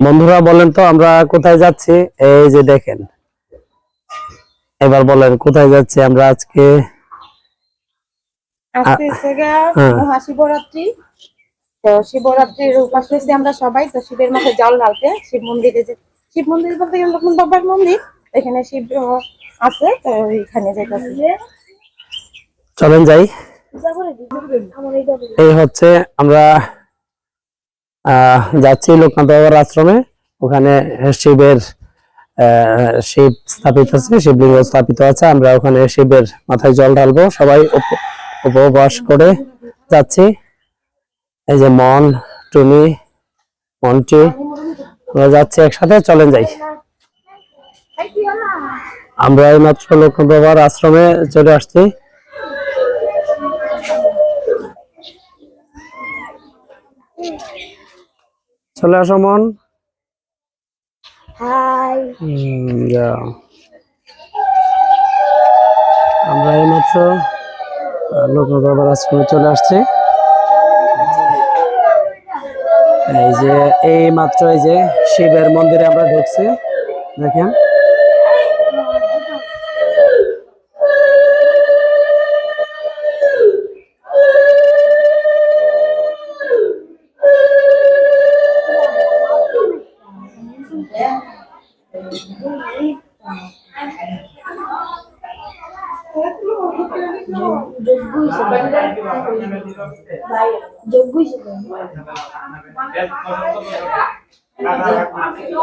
বন্ধুরা বলেন তো আমরা কোথায় যাচ্ছি? এই যে দেখেন। এবার বলেন কোথায় যাচ্ছি আমরা আজকে? হ্যাঁ। মহাশিবরাত্রি। তো শিবরাত্রির উপাস হয়েছি আমরা সবাই তো শিবের মাথায় জল ঢালতে শিব মন্দিরে যে শিব মন্দির বলতে গেলে লক্ষ্মণ বাবার মন্দির। এখানে শিব আছে তো এখানে যাইতেছি। চলেন যাই। এই হচ্ছে আমরা যাচ্ছি লোকনাথ বাবার আশ্রমে। ওখানে শিবের শিব স্থাপিত আছে, শিবলিঙ্গ স্থাপিত আছে। আমরা ওখানে শিবের মাথায় জল ঢালবো। সবাই উপ- উপবাস করে যাচ্ছি। এই যে মন, টুনি, মন্টি, আমরা যাচ্ছি একসাথে, চলেন যাই। আমরা এই মাত্র লোকনাথ বাবার আশ্রমে চলে আসছি। চলে আসো মন। আমরা এই মাত্র আমরা এইমাত্র লোকনাথ বাবার আশ্রমে চলে আসছি। এই যে এই মাত্র এই যে শিবের মন্দিরে আমরা ঢুকছি। দেখেন।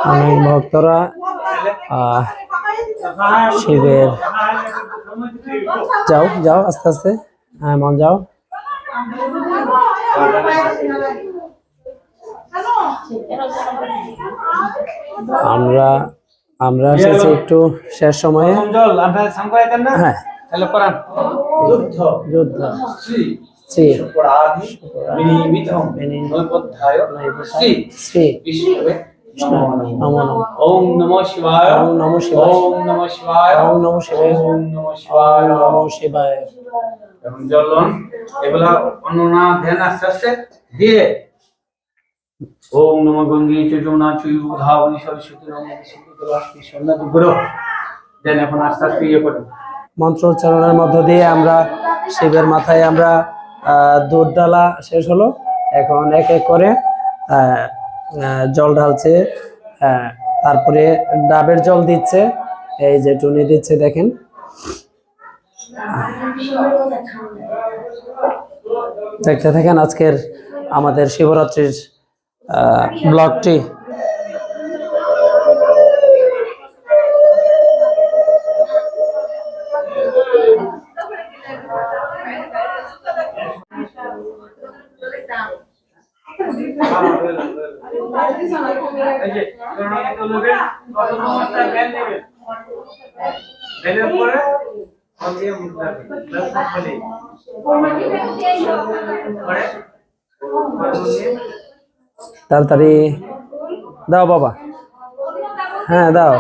অনেক ভক্তরা আহ, শিবের যাও যাও আস্তে আস্তে। হ্যাঁ মন যাও। আমরা আমরা এসেছি একটু শেষ সময়ে। হ্যাঁ। যুদ্ধ। যুদ্ধ শ্রী। শ্রী নমো ওম নমঃ শিবায়। ওম নমঃ শিবায়। ওম নমঃ শিবায়। ওম নমঃ শিবায়। ওম নমঃ শিবায়। ওম নমো শিবায়। এখন জল লন এগুলা অন্যনা ধ্যান আস্তে আস্তে দিয়ে ওম নমঃ গঙ্গে চ যমুনা ধাবনি সরস্বতী নমঃ শিবুত রাষ্ট্রী সন্ন্যাতি গুরু দেন এখন আস্তে আস্তে ইয়ে করুন মন্ত্র উচ্চারণের মধ্য দিয়ে আমরা শিবের মাথায় আমরা দুধ ডালা শেষ হলো। এখন এক এক করে জল ঢালছে তারপরে ডাবের জল দিচ্ছে। এই যে টুনি দিচ্ছে, দেখেন। দেখতে থাকেন আজকের আমাদের শিবরাত্রির ব্লগটি। তাড়াতাড়ি দাও বাবা। হ্যাঁ দাও।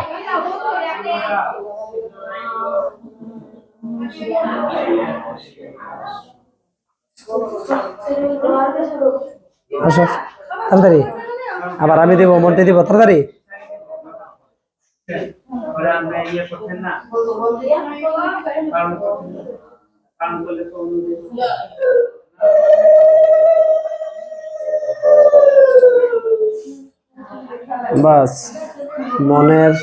আসো তাড়াতাড়ি। আবার আমি দিব মন্টে দিব তাড়াতাড়ি। আমরা ইয়ে করছেন না। বাস মনের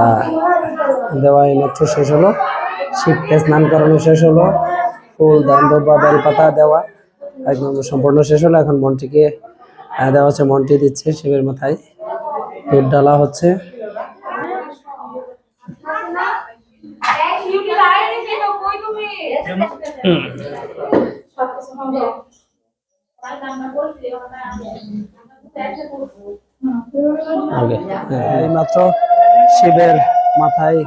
আহ, দেওয়া মাত্র শেষ হলো। শিবকে স্নান করানো শেষ হলো। ফুল দান বা বেলপাতা দেওয়া একদম সম্পূর্ণ শেষ হলো। এখন মনটিকে দেওয়া হচ্ছে মনটি দিচ্ছে শিবের মাথায়। দুধ ডালা হচ্ছে। আগে। এই মাত্র শিবের মাথায়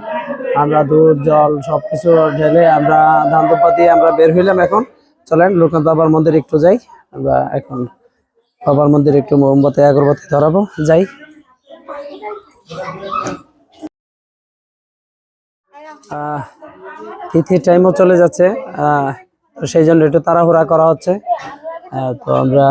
আমরা দুধ জল সবকিছু ঢেলে আমরা ধান দিয়ে আমরা বের হইলাম এখন। চলেন লোকনাথ বাবার মন্দির একটু যাই। আমরা এখন বাবার মন্দির একটু মোমবাতি আগরবাতি ধরাবো। যাই। আহ, তিথির টাইমও চলে যাচ্ছে তো সেই জন্য একটু তাড়াহুড়া করা হচ্ছে। তো আমরা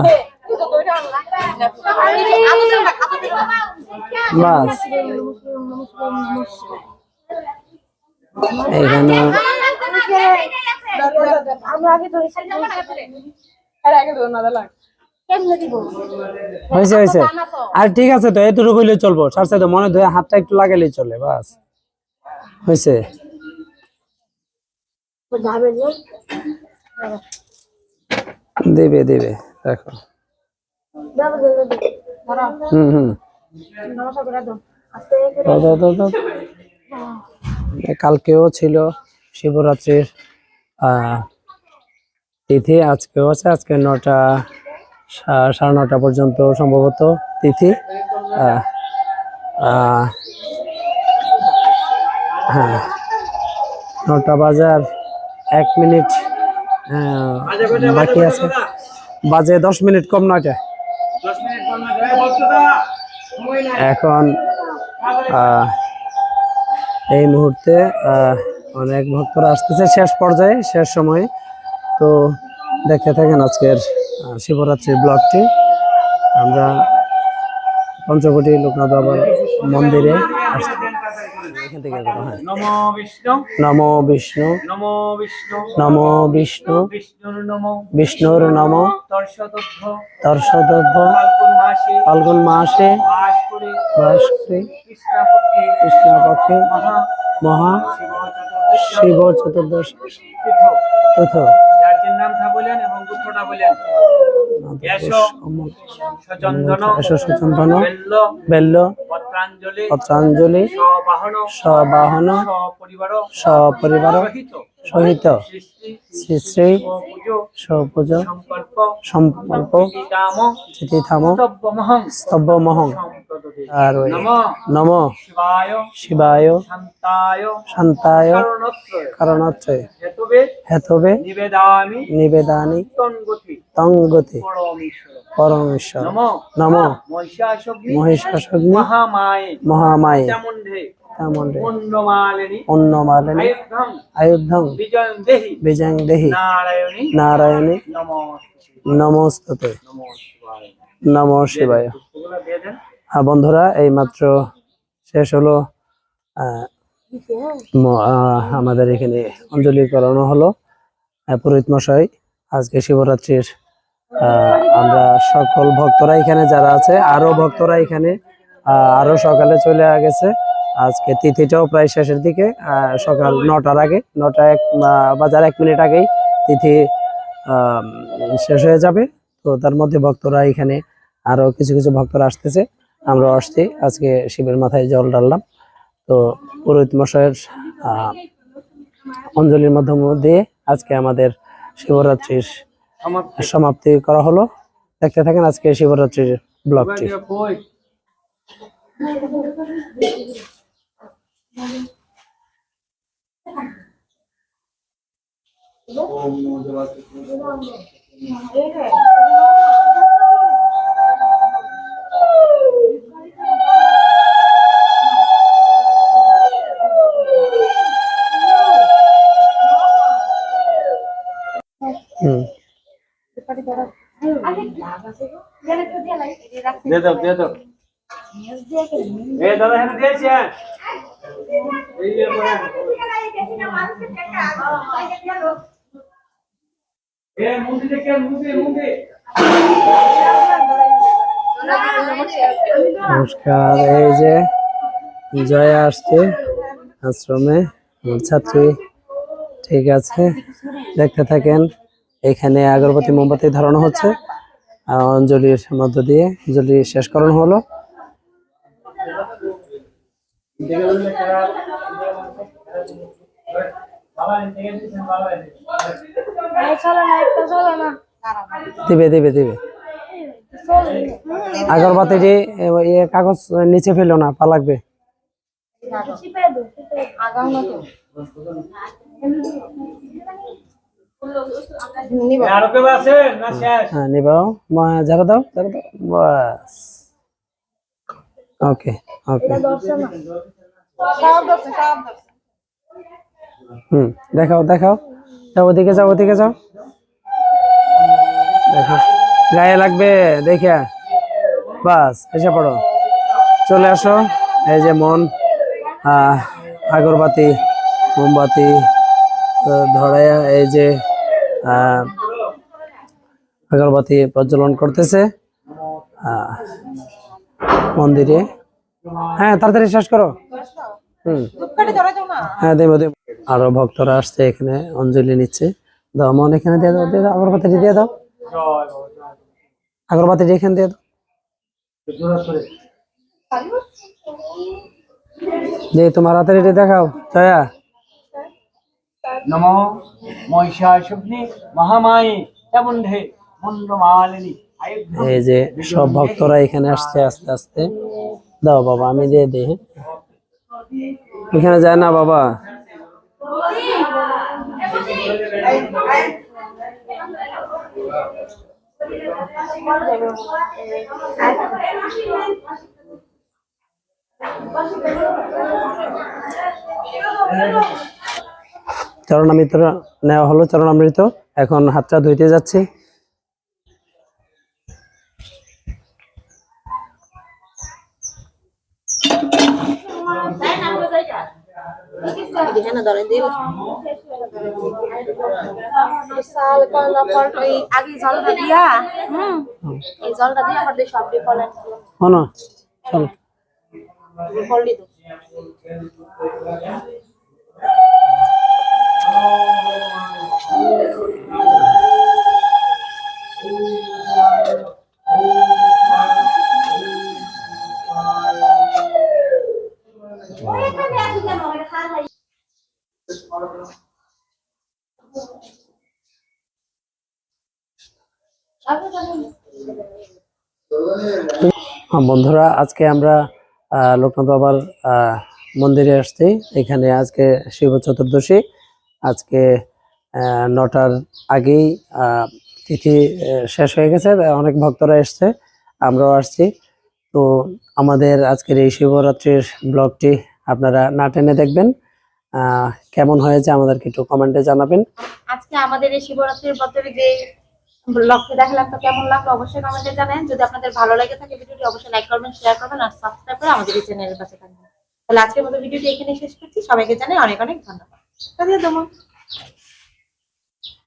আর ঠিক আছে তো এতটুকু চলবো। সার সাথে মনে ধরে হাতটা একটু লাগালেই চলে, বাস। হয়েছে। দেবে দেবে দেখো। হুম হুম। এ কালকেও ছিল শিবরাত্রির তিথি। আজকেও আছে আজকে নটা সাড়ে নটা পর্যন্ত সম্ভবত তিথি। হ্যাঁ। নটা বাজার এক মিনিট বাকি আছে। বাজে দশ মিনিট কম নয়টা এখন এই মুহূর্তে অনেক ভক্তরা আসতেছে শেষ পর্যায়ে, শেষ সময়ে। তো দেখতে থাকেন আজকের শিবরাত্রির ব্লগটি। আমরা পঞ্চবটি লোকনাথ বাবার মন্দিরে আসছি। এখান থেকে করো, হ্যাঁ। নম বিষ্ণু। নমো বিষ্ণু। নম বিষ্ণু। নমো বিষ্ণু। বিষ্ণুর নম। বিষ্ণুর নম। ফাল্গুন মাসে। ফাল্গুন মাসে। বাস করে বাস করে কৃষ্ণপক্ষে। কৃষ্ণপক্ষে। মহা। মহা। শিব চতুর্দশ যার নামটা বলেন এবং গুত্রটা বলেন। এসো সচন্দন সচন্দন বেল্ল। বেল্ল। সবাহন সবাহন সপরিবার সপরিবার সহিত শ্রী শ্রী শ্রী শ্রী পুজো সপুজ সম্পর্ক কাম স্তব্যমহং। আর ওই নম শিবায় শান্তায় কারণত্রয়। হেতবে নিবেদানি তঙ্গতি পরমেশ্বর। নম মহিষাসগ্নি মহামায়ে। মহামায়ে অন্নমালিনী আয়ুদ্ধং আয়ুদ্ধং দেহি নারায়ণী নারায়ণী নমস্তে নমস্ততে। নম শিবায় হ্যাঁ বন্ধুরা এই মাত্র শেষ হলো আমাদের এখানে অঞ্জলি করানো হলো পুরোহিত মশাই আজকে শিবরাত্রির আমরা সকল ভক্তরা এখানে যারা আছে আরও ভক্তরা এখানে আহ, আরও সকালে চলে গেছে। আজকে তিথিটাও প্রায় শেষের দিকে সকাল নটার আগে নটা এক বাজার এক মিনিট আগেই তিথি শেষ হয়ে যাবে। তো তার মধ্যে ভক্তরা এখানে আরও কিছু কিছু ভক্তরা আসতেছে আমরা আসছি। আজকে শিবের মাথায় জল ডাললাম তো পুরোহিত মশাইয়ের আহ, অঞ্জলির মাধ্যম দিয়ে আজকে আমাদের শিবরাত্রির সমাপ্তি। করা হলো। দেখতে থাকেন আজকে শিবরাত্রির ব্লগটি। বই হুম দে দাও দে দাও এ দাদা হ্যাঁ দিয়েছি হ্যাঁ নমস্কার, এই যে জয়া আসছে আশ্রমে। ছাত্রী, ঠিক আছে, দেখতে থাকেন। এখানে আগরবাতি মোমবাতি ধরানো হচ্ছে। অঞ্জলির মধ্য দিয়ে, অঞ্জলি শেষ করানো হলো বাবা থেকে দিয়েছেন বাবা চলো না একটা চলো না দিবে দিবে দিবে। আগরবাতিটি কাগজ নিচে ফেলো না পা লাগবে। আগাম না তো নিব আরও কেউ আছে না শেষ। হ্যাঁ নিবাও মা- ঝাড়া দাও ঝাড়া দাও। বাস। ওকে ওকে হুম দেখাও দেখাও। যাও ওদিকে যাও ওদিকে যাও। দেখো গায়ে লাগবে দেখে। বাস এসে পড়ো। চলে আসো এই যে মন আগরবাতি মোমবাতি আহ, ধরে এই যে আগরবাতি প্রজ্বলন করতেছে। মন্দিরে। হ্যাঁ তাড়াতাড়ি শেষ করো। হ্যাঁ দেবো দেবো। আরও ভক্তরা আসছে এখানে, অঞ্জলি নিচ্ছে। দাও, মন এখানে দিয়ে দাও দিয়ে দাও, আগরবাতিটি দিয়ে দাও। আগরবাতিটি এখানে দিয়ে দাও। তোমার হাতের এটি দেখাও, জয়া। নম মহিষাশুগ্নি মহামায়ী চামুণ্ডে মুন্ডমালিনী এই যে সব ভক্তরা এখানে আসছে আস্তে আস্তে। দাও বাবা, আমি দিয়ে দিই হ্যাঁ? এখানে যায় না বাবা। চরণামৃত নেওয়া হলো, চরণামৃত। এখন হাতটা ধুইতে যাচ্ছি। এখানে ধরে দিল বিশাল কয়লা ফলটা ওই আগে জলটা দিয়া হুম এই জলটা দিয়ে আবার দিয়ে সব দিয়ে ফলেন হনো চলো। ফল দিত হ্যাঁ, বন্ধুরা, আজকে আমরা লোকনাথ বাবার মন্দিরে আসছি। এখানে আজকে শিব চতুর্দশী। আজকে নটার আগেই তিথি শেষ হয়ে গেছে। অনেক ভক্তরা এসছে। আমরাও আসছি। তো আমাদের আজকের এই শিবরাত্রির ব্লগটি আপনারা না টেনে দেখবেন। কেমন হয়েছে আমাদেরকে একটু কমেন্টে জানাবেন। আজকে আমাদের এই শিবরাত্রির ব্রতের যে লক্ষ্যে দেখালাম, তো কেমন লাগল অবশ্যই কমেন্টে জানেন। যদি আপনাদের ভালো লাগে থাকে ভিডিওটি, অবশ্যই লাইক করবেন শেয়ার করবেন, আর সাবস্ক্রাইব করে আমাদের এই চ্যানেলের পাশে থাকবেন। তাহলে আজকের মতো ভিডিওটি এখানে শেষ করছি। সবাইকে জানাই অনেক অনেক ধন্যবাদ।